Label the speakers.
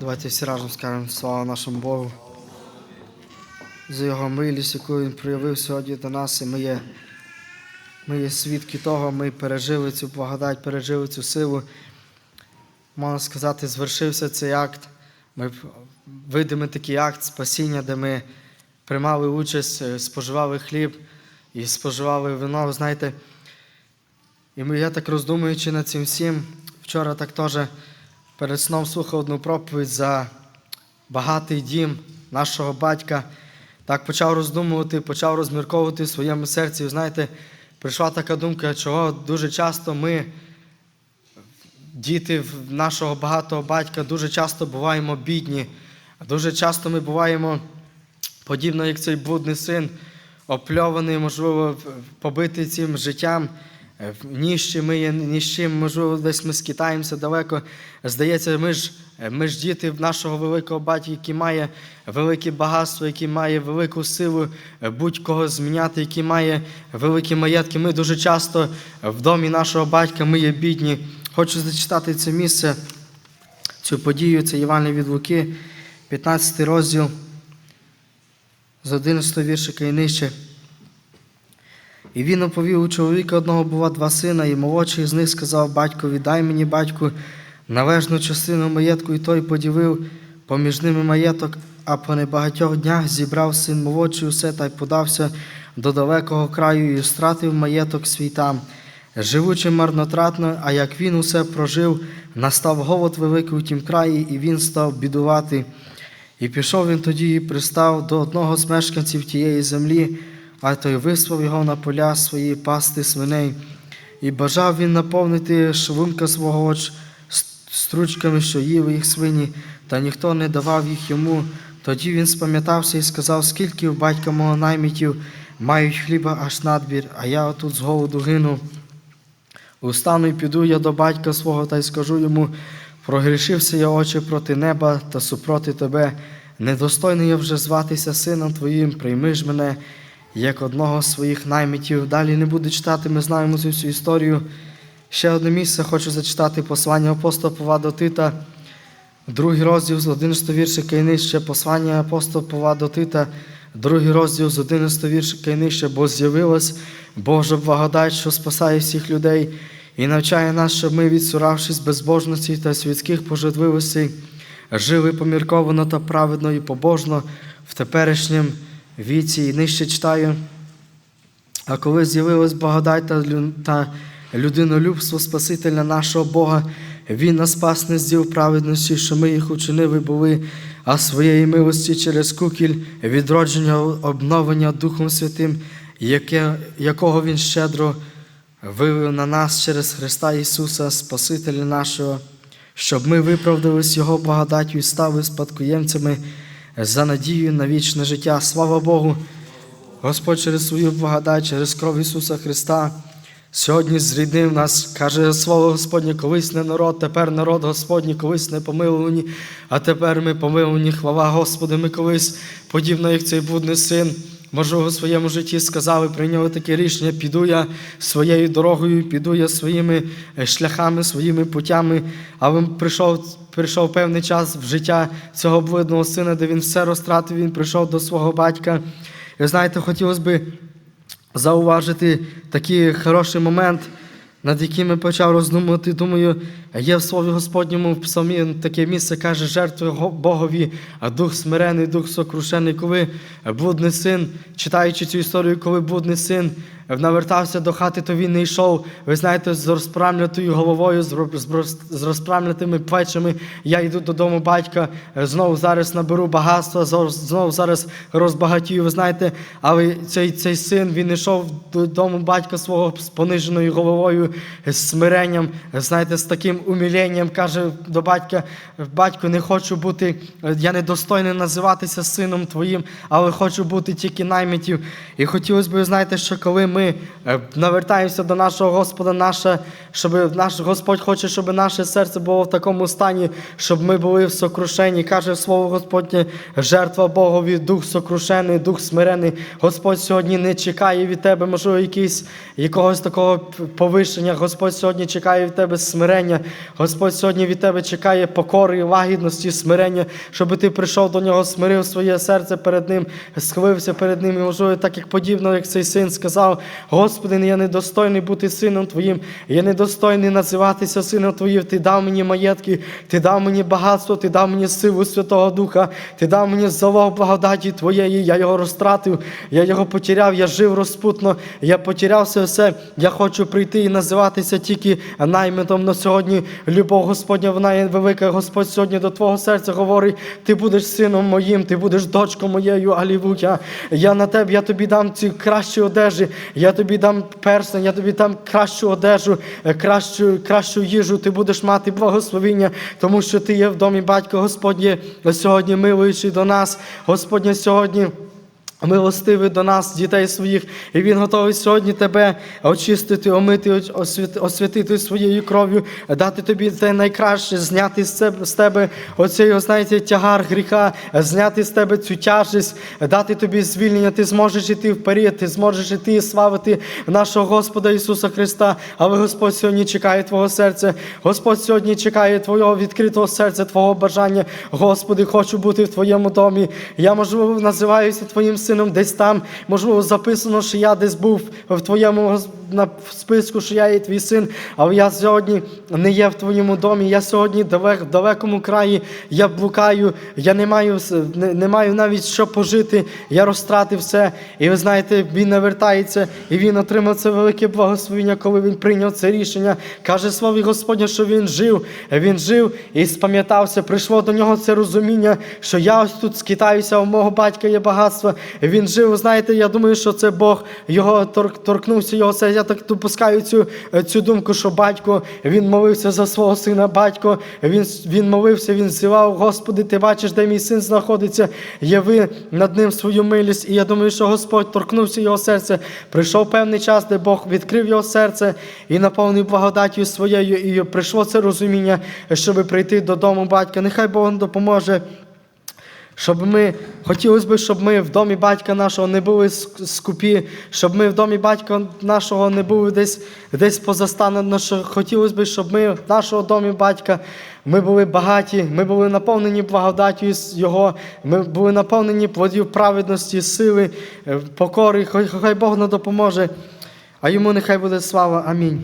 Speaker 1: Давайте всі разом скажемо слава нашому Богу. За його милість, яку він проявив сьогодні до нас, і ми є, ми є свідки того, ми пережили цю благодать, пережили цю силу. Можна сказати, звершився цей акт. Ми видимо такий акт спасіння, де ми приймали участь, е, споживали хліб і споживали вино. Знаєте, і ми, я так роздумуючи над цим всім, вчора так теж перед сном слухав одну проповідь за багатий дім нашого батька. Так почав роздумувати, почав розмірковувати в своєму серці. І, знаєте, прийшла така думка, чого дуже часто ми, діти нашого багатого батька, дуже часто буваємо бідні. Дуже часто ми буваємо, подібно як цей блудний син, опльований, можливо, побитий цим життям. Е, Ніщі ми є ні з чим, можливо, десь ми скитаємося далеко. Здається, ми ж, е, ми ж діти нашого великого батька, який має велике багатство, який має велику силу е, будь-кого зміняти, який має великі маєтки. Ми дуже часто в домі нашого батька ми є бідні. Хочу зачитати це місце, цю подію, це Євангеліє від Луки, 15 розділ з 11 віршика і нижче. І він оповів у чоловіка одного було два сина, і молодший з них сказав батькові, дай мені, батьку, належну частину маєтку, і той поділив поміж ними маєток, а по небагатьох днях зібрав син молодший усе та й подався до далекого краю і стратив маєток свій там. Живучи марнотратно, а як він усе прожив, настав голод великий у тім краї, і він став бідувати. І пішов він тоді і пристав до одного з мешканців тієї землі, а той вислав його на поля свої пасти свиней. І бажав він наповнити шлунка свого стручками, що їли їх свині, та ніхто не давав їх йому. Тоді він спам'ятався і сказав, скільки у батька мого наймітів мають хліба аж надбір, а я отут з голоду гину. Устану і піду я до батька свого та й скажу йому: прогрішився я очі проти неба та супроти тебе. Недостойний я вже зватися сином твоїм, прийми ж мене як одного з своїх наймітів. Далі не буду читати, ми знаємо цю всю історію. Ще одне місце хочу зачитати послання апостола Павла до Тита, другий розділ з 11 віршика і нижче, послання апостола Павла до Тита, другий розділ з 11 віршика і нижче, бо з'явилась Божа благодать, що спасає всіх людей і навчає нас, щоб ми, відсуравшись безбожності та світських пожадливостей, жили помірковано та праведно і побожно в теперішнім віці. І нижче читаю. А коли з'явилась благодать та людинолюбство Спасителя нашого Бога, Він нас спас не з праведності, що ми їх учинили були, а своєї милості через кукіль відродження обновлення Духом Святим, яке, якого Він щедро вивів на нас через Христа Ісуса, Спасителя нашого, щоб ми виправдались Його благодаттю і стали спадкоємцями за надію на вічне життя. Слава Богу! Господь через свою благодать, через кров Ісуса Христа, сьогодні зріднив нас, каже Слово Господнє, колись не народ, тепер народ Господній, колись не помилувані, а тепер ми помилувані. Хвала Господи, ми колись, подібно як цей блудний син, можливо, у своєму житті сказали, прийняли таке рішення, піду я своєю дорогою, піду я своїми е, шляхами, своїми путями, але прийшов, прийшов певний час в життя цього блудного сина, де він все розтратив, він прийшов до свого батька. І знаєте, хотілося б зауважити такий хороший момент, над якими почав роздумувати. Думаю, є в Слові Господньому в псалмі таке місце, каже, жертви Богові, а дух смирений, дух сокрушений. Коли блудний син, читаючи цю історію, коли блудний син навертався до хати, то він не йшов, ви знаєте, з розпрамлятою головою, з ро- з роз- з розпрамлятими плечами. Я йду додому батька, е, знову зараз наберу багатства, знову зараз розбагатію. Ви знаєте, але цей, цей син він йшов додому батька свого з пониженою головою, з смиренням, знаєте, з таким уміленням, каже до батька: батько, не хочу бути, я недостойний називатися сином твоїм, але хочу бути тільки наймитів. І хотілося б, ви знаєте, що коли ми е, навертаємося до нашого Господа, наше, щоб наш Господь хоче, щоб наше серце було в такому стані, щоб ми були в сокрушенні. Каже слово Господнє, жертва Богові, дух сокрушений, дух смирений. Господь сьогодні не чекає від тебе, можливо, якийсь, якогось такого повищення. Господь сьогодні чекає від тебе смирення. Господь сьогодні від тебе чекає покори, лагідності, смирення, щоб ти прийшов до нього, смирив своє серце перед ним, схилився перед ним. І можливо, так як подібно, як цей син сказав: Господи, я недостойний бути сином Твоїм, я недостойний називатися сином Твоїм. Ти дав мені маєтки, ти дав мені багатство, ти дав мені силу Святого Духа, ти дав мені залог благодаті Твоєї. Я його розтратив, я його потеряв, я жив розпутно, я потерявся все. Я хочу прийти і називатися тільки наймитом на сьогодні. Любов Господня, вона є велика. Господь сьогодні до Твого серця говорить: ти будеш сином моїм, ти будеш дочкою моєю. Алілуя. Я на тебе, я тобі дам ці кращі одежі, я тобі дам персень, я тобі дам кращу одежу, е, кращу, кращу їжу. Ти будеш мати благословіння, тому що ти є в домі батька Господнє сьогодні милуючий до нас. Господнє сьогодні. Милостивий до нас, дітей своїх, і Він готовий сьогодні тебе очистити, омити, освятити своєю кров'ю, дати тобі те найкраще, зняти з тебе оцей, знаєте, тягар гріха, зняти з тебе цю тяжесть, дати тобі звільнення. Ти зможеш іти вперед, ти зможеш іти і славити нашого Господа Ісуса Христа. Але Господь сьогодні чекає Твого серця. Господь сьогодні чекає Твого відкритого серця, Твого бажання. Господи, хочу бути в Твоєму домі. Я, можливо, називаюся Твоїм сином десь там. Можливо, записано, що я десь був в Твоєму на списку, що я є твій син, але я сьогодні не є в Твоєму домі. Я сьогодні в далекому краї, я блукаю, я не маю, не, не маю навіть що пожити. Я розтратив все. І ви знаєте, він не вертається, і він отримав це велике благословення, коли він прийняв це рішення. Каже слові Господня, що він жив, він жив і спам'ятався. Прийшло до нього це розуміння, що я ось тут скитаюся, у мого батька є багатство. Він жив, знаєте, я думаю, що це Бог його тор- торкнувся його. Це я так допускаю цю, цю думку, що батько він молився за свого сина. Батько він, він молився, він зівав, Господи, ти бачиш, де мій син знаходиться. Яви над ним свою милість. І я думаю, що Господь торкнувся його серце. Прийшов певний час, де Бог відкрив його серце і наповнив благодаттю своєю. І прийшло це розуміння, щоб прийти додому батька. Нехай Бог допоможе. Щоб ми хотілося б, щоб ми в домі батька нашого не були скупі, щоб ми в домі батька нашого не були десь десь позастанено. Хотілося б, щоб ми в нашому домі батька ми були багаті, ми були наповнені благодаттю Його, ми були наповнені плодів праведності, сили, е, покори. Хай Бог нам допоможе, а йому нехай буде слава. Амінь.